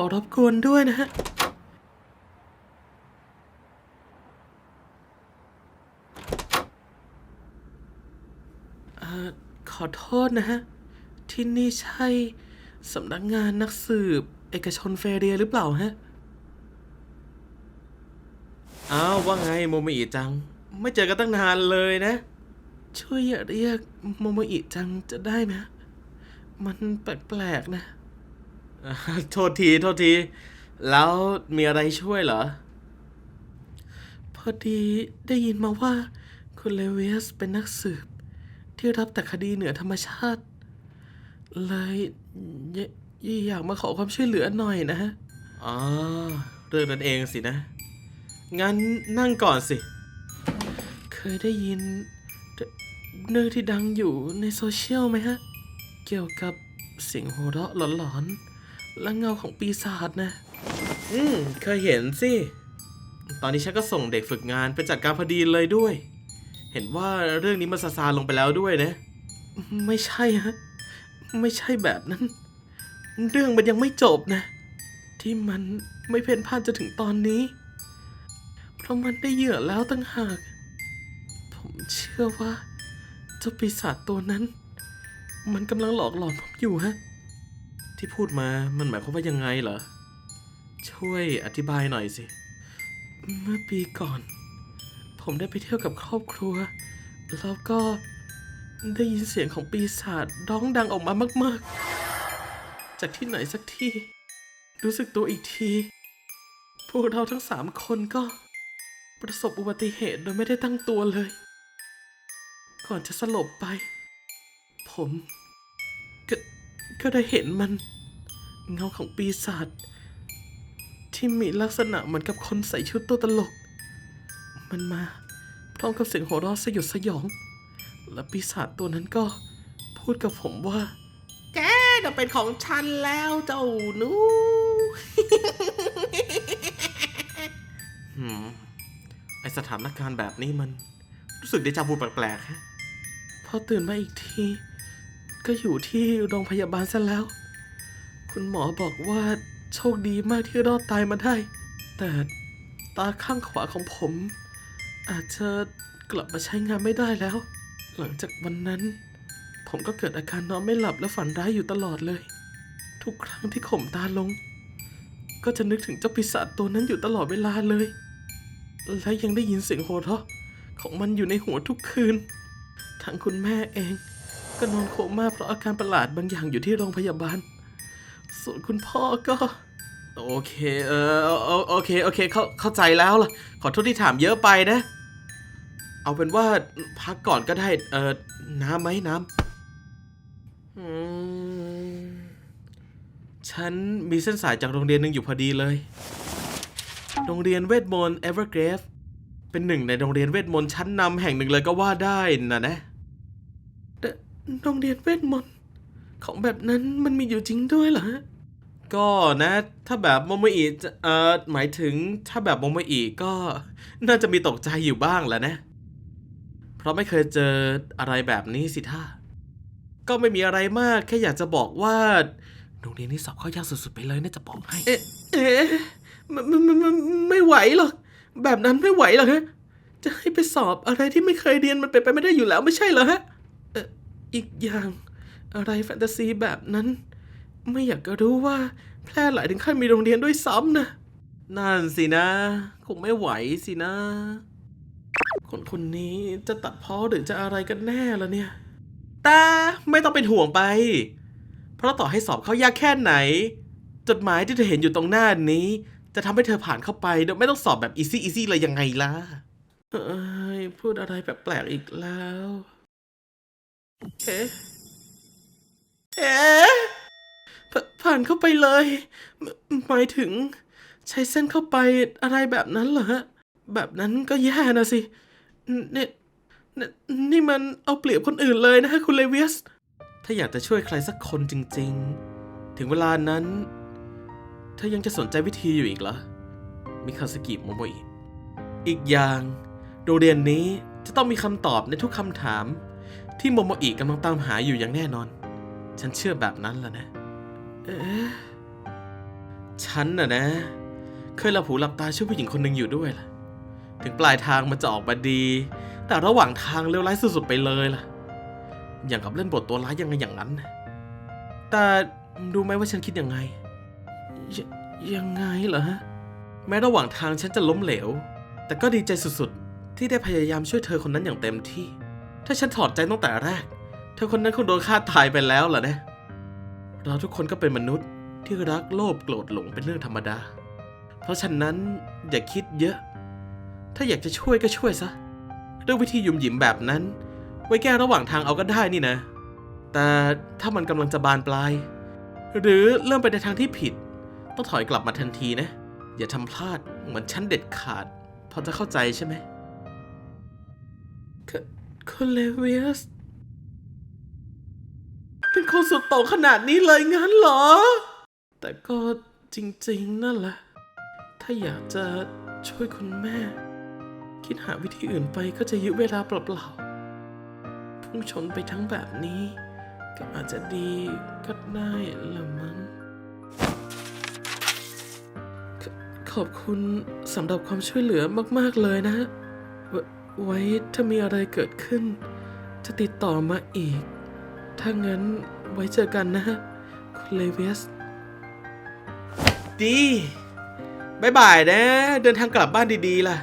อรบกวนด้วยนะฮะเอ่อขอโทษนะฮะ ที่นี่ใช่สำนักงานนักสืบ เอกชนเฟเรียหรือเปล่าฮะ อ้าว ว่าไงโมโมอิจัง ไม่เจอกันตั้งนานเลยนะ ช่วยอย่าเรียกโมโมอิจังจะได้ไหมฮะมันแปลกๆนะอ่า โทษทีโทษที แล้วมีอะไรช่วยเหรอ พอดีได้ยินมาว่า คุณเลเวียสเป็นนักสืบ ที่รับแต่คดีเหนือธรรมชาติ เลยยอยากมาขอความช่วยเหลือหน่อยนะฮะอ๋อเรื่องนั้นเองสินะ งั้นนั่งก่อนสิ เคยได้ยินเรเรื่องที่ดังอยู่ในโซเชียลไหมฮะ เกี่ยวกับเสียงหัวเราะหลอนๆ และเงาของปีศาจนะ อืม เคยเห็นสิ ตอนนี้ฉันก็ส่งเด็กฝึกงานไปจัดการพอดีเลยด้วย เห็นว่าเรื่องนี้มันซาซาลงไปแล้วด้วยนะ ไม่ใช่ฮะ ไม่ใช่แบบนั้น เรื่องมันยังไม่จบนะ ที่มันไม่เพ่นพ่านจะถึงตอนนี้ เพราะมันได้เหยื่อแล้วตั้งหาก ผมเชื่อว่าเจ้าปีศาจตัวนั้น มันกำลังหลอกหลอนผมอยู่ฮะ ที่พูดมามันหมายความว่ายังไงเหรอ ช่วยอธิบายหน่อยสิ เมื่อปีก่อน ผมได้ไปเที่ยวกับครอบครัว แล้วก็ได้ยินเสียงของปีศาจร้องดังออกมามาก ๆ จากที่ไหนสักที่ รู้สึกตัวอีกที พวกเราทั้งสามคนก็ ประสบอุบัติเหตุโดยไม่ได้ตั้งตัวเลย ก่อนจะสลบไป ผม ก็ก็ได้เห็นมัน เงาของปีศาจที่มีลักษณะเหมือนกับคนใส่ชุดตัวตลก มันมาพร้อมกับเสียงหัวเราะสยดสยอง และปีศาจตัวนั้นก็พูดกับผมว่า แกจะเป็นของฉันแล้วเจ้าหนูหืมไอสถานการณ์แบบนี้มัน รู้สึกเดจาวูแปลกๆฮะพอตื่นมาอีกที ก็อยู่ที่โรงพยาบาลซะแล้ว คุณหมอบอกว่าโชคดีมากที่รอดตายมาได้ แต่ตาข้างขวาของผม อาจจะกลับมาใช้งานไม่ได้แล้ว หลังจากวันนั้น ผมก็เกิดอาการนอนไม่หลับและฝันร้ายอยู่ตลอดเลย ทุกครั้งที่ข่มตาลง ก็จะนึกถึงเจ้าปีศาจตัวนั้นอยู่ตลอดเวลาเลย และยังได้ยินเสียงโห่เราะของมันอยู่ในหัวทุกคืน ทางคุณแม่เอง ก็นอนโคม่าเพราะอาการประหลาดบางอย่างอยู่ที่โรงพยาบาล ส่วนคุณพ่อก็ โอเค เออโอโอเค โอเค เข้าเข้าใจแล้วล่ะ ขอโทษที่ถามเยอะไปนะ เอาเป็นว่าพักก่อนก็ได้ เออน้ำไหมน้ำอืมฉันมีเส้นสายจากโรงเรียนหนึ่งอยู่พอดีเลย โรงเรียนเวทมนต์เอเวอร์เกรฟเป็นหนึ่งในโรงเรียนเวทมนต์ชั้นนำแห่งหนึ่งเลยก็ว่าได้นะนะแต่โรงเรียนเวทมนต์ ของแบบนั้นมันมีอยู่จริงด้วยเหรอ ก็นะ ถ้าแบบโมโมอิจะเอ่อหมายถึงถ้าแบบโมโมอิก็น่าจะมีตกใจอยู่บ้างแหละนะ เพราะไม่เคยเจออะไรแบบนี้สิท่าก็ไม่มีอะไรมากแค่อยากจะบอกว่าโรงเรียนนี้สอบเข้ายากสุดๆไปเลยนะจะบอกให้ เอ๊ะเอ๊ะมันมันมันมันไม่ไหวหรอก แบบนั้นไม่ไหวหรอกฮะ จะให้ไปสอบอะไรที่ไม่เคยเรียนมันเป็นไปไม่ได้อยู่แล้วไม่ใช่เหรอฮะเอออีกอย่าง อะไรแฟนตาซีแบบนั้น ไม่อยากจะรู้ว่า แพร่หลายถึงขั้นมีโรงเรียนด้วยซ้ำนะ นั่นสินะ คงไม่ไหวสินะ คนคนนี้จะตัดพ้อหรือจะอะไรกันแน่ละเนี่ย แต่ไม่ต้องเป็นห่วงไป เพราะต่อให้สอบเข้ายากแค่ไหน จดหมายที่เธอเห็นอยู่ตรงหน้านี้ จะทำให้เธอผ่านเข้าไปโดยไม่ต้องสอบแบบอีซี่อีซี่เลยยังไงล่ะเอ้ยพูดอะไรแปลกๆอีกแล้วเอ๊ะ เอ๊ะผผ่านเข้าไปเลย หมายถึง ใช้เส้นเข้าไปอะไรแบบนั้นเหรอฮะแบบนั้นก็แย่นะสิเนี่นี่นี่มันเอาเปรียบคนอื่นเลยนะฮะคุณเลวียสถ้าอยากจะช่วยใครสักคนจริง ๆ ถึงเวลานั้นเธอยังจะสนใจวิธีอยู่อีกเหรอ มิคาสกิโมโมอิอีกอย่าง โรงเรียนนี้จะต้องมีคำตอบในทุกคำถาม ที่โมโมอิกำลังตามหาอยู่อย่างแน่นอน ฉันเชื่อแบบนั้นแหละนะ เอ๊ะฉันน่ะนะ เคยหลับหูหลับตาช่วยผู้หญิงคนหนึ่งอยู่ด้วยล่ะ ถึงปลายทางมันจะออกมาดี แต่ระหว่างทางเลวร้ายสุดๆไปเลยล่ะ อย่างกับเล่นบทตัวร้ายยังไงอย่างนั้นนะแต่ดูไหมว่าฉันคิดยังไงยยังไงเหรอฮะ แม้ระหว่างทางฉันจะล้มเหลว แต่ก็ดีใจสุดๆ ที่ได้พยายามช่วยเธอคนนั้นอย่างเต็มที่ ถ้าฉันถอดใจตั้งแต่แรก เธอคนนั้นคงโดนฆ่าตายไปแล้วล่ะนะเราทุกคนก็เป็นมนุษย์ที่รักโลภโกรธหลงเป็นเรื่องธรรมดา เพราะฉะนั้นอย่าคิดเยอะ ถ้าอยากจะช่วยก็ช่วยซะเรื่องวิธียุ่มหยิมแบบนั้น ไว้แก้ระหว่างทางเอาก็ได้นี่นะ แต่ถ้ามันกำลังจะบานปลาย หรือเริ่มไปในทางที่ผิด ต้องถอยกลับมาทันทีนะ อย่าทำพลาดเหมือนฉันเด็ดขาด พอจะเข้าใจใช่ไหมคคุณเลเวียส เป็นคนสุดโต่งขนาดนี้เลยงั้นเหรอ แต่ก็จริงๆนั่นแหละ ถ้าอยากจะช่วยคุณแม่ คิดหาวิธีอื่นไปก็จะยื้อเวลาเปล่าๆ พุ่งชนไปทั้งแบบนี้ ก็อาจจะดีก็ได้ละมั้งขขอบคุณสำหรับความช่วยเหลือมากๆเลยนะ ไว้ถ้ามีอะไรเกิดขึ้น จะติดต่อมาอีก ถ้างั้นไว้เจอกันนะ คุณเลเวส ดีบายบายนะ เดินทางกลับบ้านดีๆล่ะ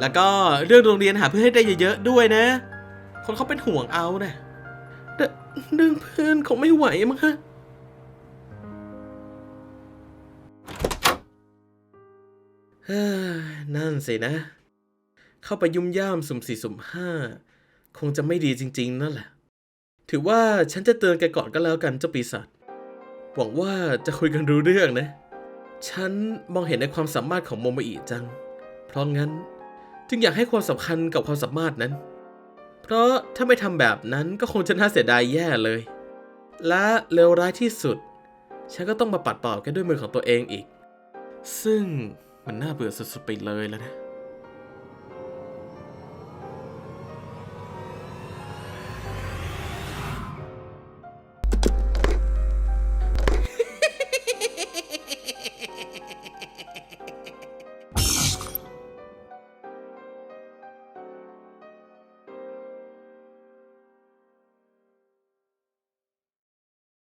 แล้วก็เรื่องโรงเรียนหาเพื่อนให้ได้เยอะๆด้วยนะ คนเขาเป็นห่วงเอานะเรเรื่องเพื่อนคงไม่ไหวมั้งฮะเฮ้ยนั่นสินะ เข้าไปยุ่มย่ามสุ่มสี่สุ่มห้า คงจะไม่ดีจริง ๆ นั่นแหละ ถือว่าฉันจะเตือนแกก่อนก็แล้วกันเจ้าปีศาจหวังว่าจะคุยกันรู้เรื่องนะ ฉันมองเห็นในความสามารถของโมโมอิจัง เพราะงั้นจึงอยากให้ความสำคัญกับความสามารถนั้น เพราะถ้าไม่ทำแบบนั้นก็คงจะน่าเสียดายแย่เลย และเลวร้ายที่สุด ฉันก็ต้องมาปัดเป่าแกด้วยมือของตัวเองอีก ซึ่งมันน่าเบื่อสุดๆไปเลยแล้วนะ